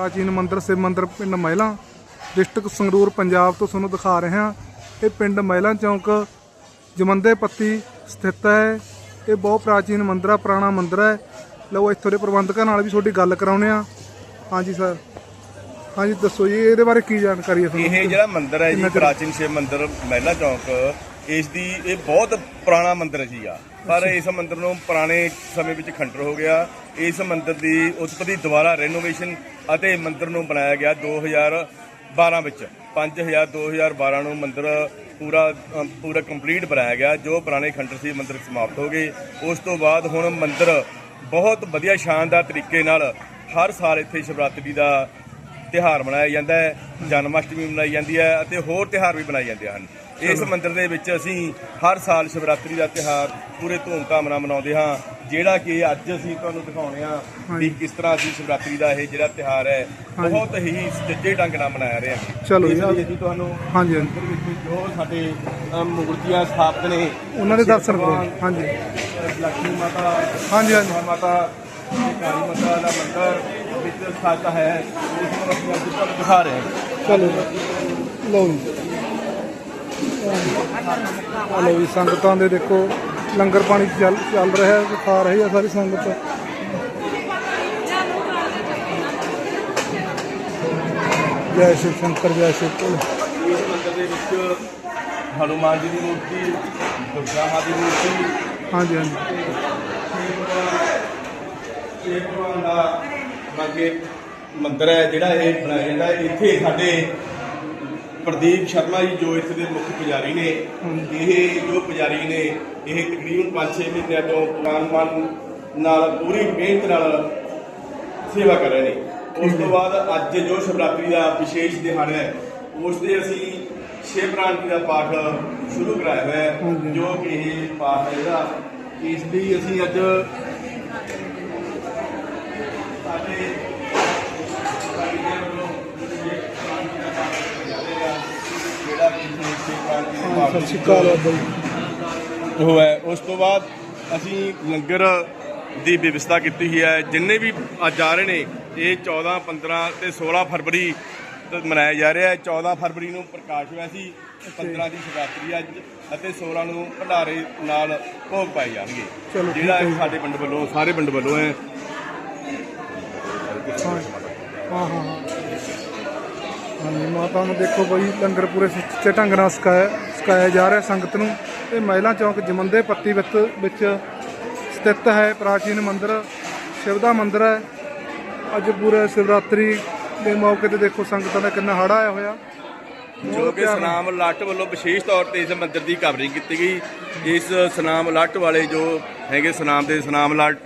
ਪ੍ਰਾਚੀਨ ਮੰਦਿਰ ਸ਼ਿਵ ਮੰਦਿਰ ਪਿੰਡ ਮਹਿਲਾ ਡਿਸਟ੍ਰਿਕਟ ਸੰਗਰੂਰ ਪੰਜਾਬ ਤੋਂ ਤੁਹਾਨੂੰ ਦਿਖਾ ਰਹੇ ਹਾਂ। ਇਹ ਪਿੰਡ ਮਹਿਲਾ ਚੌਂਕ ਜਮੰਦੇ ਪੱਤੀ ਸਥਿਤ ਹੈ। ਇਹ ਬਹੁਤ ਪ੍ਰਾਚੀਨ ਮੰਦਿਰ ਆ ਪੁਰਾਣਾ ਮੰਦਿਰ ਹੈ। ਲਓ ਇੱਥੋਂ ਦੇ ਪ੍ਰਬੰਧਕਾਂ ਨਾਲ ਵੀ ਤੁਹਾਡੀ ਗੱਲ ਕਰਾਉਨੇ ਆ ਹਾਂਜੀ ਸਰ ਹਾਂਜੀ ਦੱਸੋ ਜੀ ਇਹਦੇ ਬਾਰੇ ਕੀ ਜਾਣਕਾਰੀ ਹੈ ਇਹ ਤੁਹਾਨੂੰ ਜਿਹੜਾ ਮੰਦਿਰ ਹੈ ਜੀ ਪ੍ਰਾਚੀਨ ਸ਼ਿਵ ਮੰਦਿਰ ਮਹਿਲਾ ਚੌਂਕ ਇਸ ਦੀ ਇਹ ਬਹੁਤ ਪੁਰਾਣਾ ਮੰਦਿਰ ਜੀ ਆ। ਪਰ ਇਸ ਮੰਦਿਰ ਨੂੰ ਪੁਰਾਣੇ ਸਮੇਂ ਵਿੱਚ ਖੰਡਰ ਹੋ ਗਿਆ। ਇਸ ਮੰਦਿਰ ਦੀ ਉਤਪਤੀ ਦੁਬਾਰਾ ਰੈਨੋਵੇਸ਼ਨ ਅਤੇ ਮੰਦਿਰ ਨੂੰ ਬਣਾਇਆ ਗਿਆ 2012 ਵਿੱਚ। 5000 2012 ਨੂੰ ਮੰਦਿਰ ਪੂਰਾ ਪੂਰਾ ਕੰਪਲੀਟ ਬਣਾਇਆ ਗਿਆ ਜੋ ਪੁਰਾਣੇ ਖੰਡਰ ਸੀ ਮੰਦਿਰ ਸਮਾਪਤ ਹੋ ਗਏ। ਉਸ ਤੋਂ ਬਾਅਦ ਹੁਣ ਮੰਦਿਰ ਬਹੁਤ ਵਧੀਆ ਸ਼ਾਨਦਾਰ ਤਰੀਕੇ ਨਾਲ ਹਰ ਸਾਲ ਇੱਥੇ ਸ਼ਿਵਰਾਤਰੀ ਦਾ ਤਿਹਾਰ ਮਨਾਇਆ ਜਾਂਦਾ ਹੈ ਜਨਮ ਅਸ਼ਟਮੀ ਮਨਾਈ ਜਾਂਦੀ ਹੈ ਅਤੇ ਹੋਰ ਤਿਹਾਰ ਵੀ ਮਨਾਏ ਜਾਂਦੇ ਹਨ। ਇਸ ਮੰਦਿਰ ਦੇ ਵਿੱਚ ਅਸੀਂ ਹਰ ਸਾਲ ਸ਼ਿਵਰਾਤਰੀ ਦਾ ਤਿਹਾਰ ਪੂਰੇ ਧੂਮਧਾਮ ਨਾਲ ਮਨਾਉਂਦੇ ਹਾਂ ਜਿਹੜਾ ਕਿ ਅੱਜ ਅਸੀਂ ਤੁਹਾਨੂੰ ਦਿਖਾਉਣੇ ਆ ਵੀ ਕਿਸ ਤਰ੍ਹਾਂ ਅਸੀਂ ਸ਼ਿਵਰਾਤਰੀ ਦਾ ਇਹ ਜਿਹੜਾ ਤਿਹਾਰ ਹੈ ਬਹੁਤ ਹੀ ਸੁਚੱਜੇ ਢੰਗ ਨਾਲ ਮਨਾਇਆ ਰਹੇ ਹਾਂ। ਚਲੋ ਇਸ ਜੀ, ਅਸੀਂ ਤੁਹਾਨੂੰ ਹਾਂਜੀ। ਮੰਦਿਰ ਵਿੱਚ ਜੋ ਸਾਡੇ ਮੂਰਤੀਆਂ ਸਥਾਪਿਤ ਨੇ ਉਹਨਾਂ ਦੇ ਦਰਸ਼ਨ ਕਰੋ। ਹਾਂਜੀ। ਲక్ష్ਮੀ ਮਾਤਾ ਹਾਂਜੀ ਹਾਂਜੀ। ਮਾਤਾ ਕਾਲੀ ਮਾਤਾ ਦਾ ਮੰਦਿਰ ਵਿੱਚ ਸਥਿਤ ਹੈ ਉਸ ਨੂੰ ਅਸੀਂ ਅੱਜ ਤੁਹਾਨੂੰ ਦਿਖਾ ਰਹੇ ਹਾਂ। ਚਲੋ। ਲਓ ਜੀ। ਲਓ ਜੀ ਸੰਗਤਾਂ ਦੇ ਦੇਖੋ ਲੰਗਰ ਪਾਣੀ ਚੱਲ ਚੱਲ ਰਿਹਾ ਹੈ ਖਾ ਰਹੀ ਹੈ ਸਾਰੀ ਸੰਗਤ ਜੈ ਸ਼ਿਵ ਸ਼ੰਕਰ ਜੈ ਸ਼ਿਵ ਭੋਲੇ ਇਸ ਮੰਦਿਰ ਦੇ ਵਿੱਚ ਹਨੂਮਾਨ ਜੀ ਦੀ ਮੂਰਤੀ ਦੁਰਗਾ ਮਾਤਾ ਦੀ ਮੂਰਤੀ ਹਾਂਜੀ ਹਾਂਜੀ ਸ਼ੇਖ ਭਗਵਾਨ ਦਾ ਬਾਕੀ ਮੰਦਿਰ ਹੈ ਜਿਹੜਾ ਇਹ ਬਣਾਇਆ ਜਾਂਦਾ। ਇੱਥੇ ਸਾਡੇ ਪ੍ਰਦੀਪ ਸ਼ਰਮਾ ਜੀ ਜੋ ਇੱਥੇ ਦੇ ਮੁੱਖ ਪੁਜਾਰੀ ਨੇ ਇਹ ਜੋ ਪੁਜਾਰੀ ਨੇ ਇਹ ਤਕਰੀਬਨ 5-6 ਮਹੀਨਿਆਂ ਤੋਂ ਪੁਰਾਨ ਨਾਲ ਪੂਰੀ ਮਿਹਨਤ ਨਾਲ ਸੇਵਾ ਕਰ ਰਹੇ ਨੇ ਉਸ ਤੋਂ ਬਾਅਦ ਅੱਜ ਜੋ ਸ਼ਿਵਰਾਤਰੀ ਦਾ ਵਿਸ਼ੇਸ਼ ਦਿਹਾੜਾ ਹੈ ਉਸ ਦੇ ਅਸੀਂ ਸ਼ਿਵ ਪ੍ਰਾਂਤੀ ਦਾ ਪਾਠ ਸ਼ੁਰੂ ਕਰਾਇਆ ਹੋਇਆ। ਜੋ ਕਿ ਇਹ ਪਾਠ ਹੈ ਜਿਹੜਾ ਇਸ ਲਈ ਅਸੀਂ ਅੱਜ ਸਾਡੇ ਸਾਡੀ ਦੇ ਵੱਲੋਂ ਸ਼ਿਵ ਪ੍ਰਾਂਤੀ ਦਾ ਪਾਠ ਕੀਤਾ ਜਾਵੇਗਾ ਜਿਹੜਾ ਕਿ ਅਸੀਂ ਸ਼ਿਵ ਪ੍ਰਾਂਤੀ ਦੇ ਪਾਠ ਸਤਿ ਸ਼੍ਰੀ ਅਕਾਲ ਬਾਬਾ ਜੀ। ਉਹ ਹੈ ਉਸ ਤੋਂ ਬਾਅਦ ਅਸੀਂ ਲੰਗਰ ਦੀ ਵਿਵਸਥਾ ਕੀਤੀ ਹੋਈ ਹੈ। ਜਿੰਨੇ ਵੀ ਅੱਜ ਆ ਰਹੇ ਨੇ ਇਹ 14 15 ਤੇ 16 ਫਰਵਰੀ ਮਨਾਇਆ ਜਾ ਰਿਹਾ ਹੈ। 14 ਫਰਵਰੀ ਨੂੰ ਪ੍ਰਕਾਸ਼ ਹੋਇਆ ਸੀ। 15 ਦੀ ਸ਼ਿਵਰਾਤਰੀ ਅੱਜ ਅਤੇ 16 ਨੂੰ ਭੰਡਾਰੇ ਨਾਲ ਭੋਗ ਪਾਏ ਜਾਣਗੇ। ਜਿਹੜਾ। ਸਾਡੇ ਪਿੰਡ ਵੱਲੋਂ ਸਾਰੇ ਪਿੰਡ ਵੱਲੋਂ ਹੈ। ਹਾਂ ਹਾਂ ਹਾਂ। ਮਾਤਾ ਨੂੰ ਦੇਖੋ ਬਈ ਲੰਗਰ ਪੂਰੇ ਸੁੱਚੇ ਢੰਗ ਨਾਲ ਸਕਾਇਆ ਸਕਾਇਆ ਜਾ ਰਿਹਾ ਸੰਗਤ ਨੂੰ ਇਹ ਮਹਿਲਾ ਚੌਂਕ ਜਮੰਦੇ ਪੱਤੀ ਵਿੱਚ ਵਿੱਚ ਸਥਿਤ ਹੈ। ਪ੍ਰਾਚੀਨ ਮੰਦਿਰ ਸ਼ਿਵ ਦਾ ਮੰਦਿਰ ਹੈ। ਅੱਜ ਪੂਰੇ ਸ਼ਿਵਰਾਤਰੀ ਦੇ ਮੌਕੇ ਤੇ ਦੇਖੋ ਸੰਗਤਾਂ ਦਾ ਕਿੰਨਾ ਹੜਾ ਆਇਆ ਹੋਇਆ। ਜੋ ਕਿ ਸਨਾਮ ਲੱਟ ਵੱਲੋਂ ਵਿਸ਼ੇਸ਼ ਤੌਰ ਤੇ ਇਸ ਮੰਦਿਰ ਦੀ ਕਵਰਿੰਗ ਕੀਤੀ ਗਈ। ਇਸ ਸਨਾਮ ਲੱਟ ਵਾਲੇ ਜੋ ਹੈਗੇ ਸਨਾਮ ਦੇ ਸਨਾਮ ਲੱਟ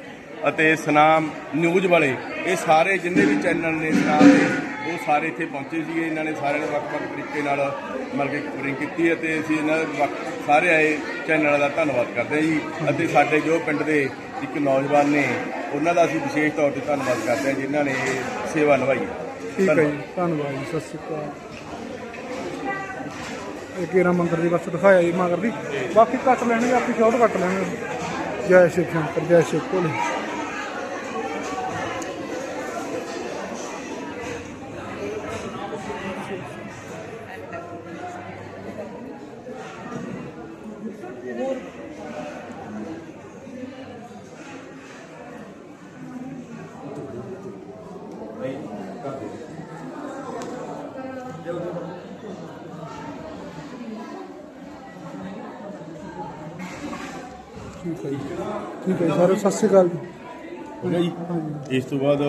ਅਤੇ ਸਨਾਮ ਨਿਊਜ਼ ਵਾਲੇ ਇਹ ਸਾਰੇ ਜਿੰਨੇ ਵੀ ਚੈਨਲ ਨੇ ਸਨਾਮ ਦੇ ਉਹ ਸਾਰੇ ਇੱਥੇ ਪਹੁੰਚੇ ਸੀਗੇ ਇਹਨਾਂ ਨੇ ਸਾਰਿਆਂ ਨੇ ਵੱਖ-ਵੱਖ ਤਰੀਕੇ ਨਾਲ ਮਤਲਬ ਕਿ ਕਵਰਿੰਗ ਕੀਤੀ ਹੈ ਤੇ ਅਸੀਂ ਇਹਨਾਂ ਦੇ ਸਾਰੇ ਆਏ ਚੈਨਲ ਦਾ ਧੰਨਵਾਦ ਕਰਦੇ ਹਾਂ ਜੀ। ਅਤੇ ਸਾਡੇ ਜੋ ਪਿੰਡ ਦੇ ਇੱਕ ਨੌਜਵਾਨ ਨੇ ਉਹਨਾਂ ਦਾ ਅਸੀਂ ਵਿਸ਼ੇਸ਼ ਤੌਰ ਤੇ ਧੰਨਵਾਦ ਕਰਦੇ ਹਾਂ ਜਿਨ੍ਹਾਂ ਨੇ ਸੇਵਾ ਨਿਭਾਈ ਠੀਕ ਹੈ ਜੀ ਧੰਨਵਾਦ। ਜੀ ਸਤਿ ਸ਼੍ਰੀ ਅਕਾਲ। ਇਹ ਕੇਰਾ ਮੰਦਿਰ ਦੀ ਬਸ ਦਿਖਾਇਆ ਜੀ ਮਗਰ ਦੀ ਬਾਕੀ ਕੱਟ ਲੈਣਗੇ ਆਪੀ ਸ਼ਾਰਟ ਕੱਟ ਲੈਣਗੇ। ਜੈ ਸ਼ਿਵ ਸ਼ੰਕਰ ਜੈ ਸ਼ਿਵ ਭੋਲੇ ਠੀਕ ਹੈ ਜੀ। ਠੀਕ ਹੈ ਜੀ ਸਾਰੇ ਸਤਿ ਸ਼੍ਰੀ ਅਕਾਲ। ਜੀ। ਹੋ ਗਿਆ ਜੀ ਇਸ ਤੋਂ ਬਾਅਦ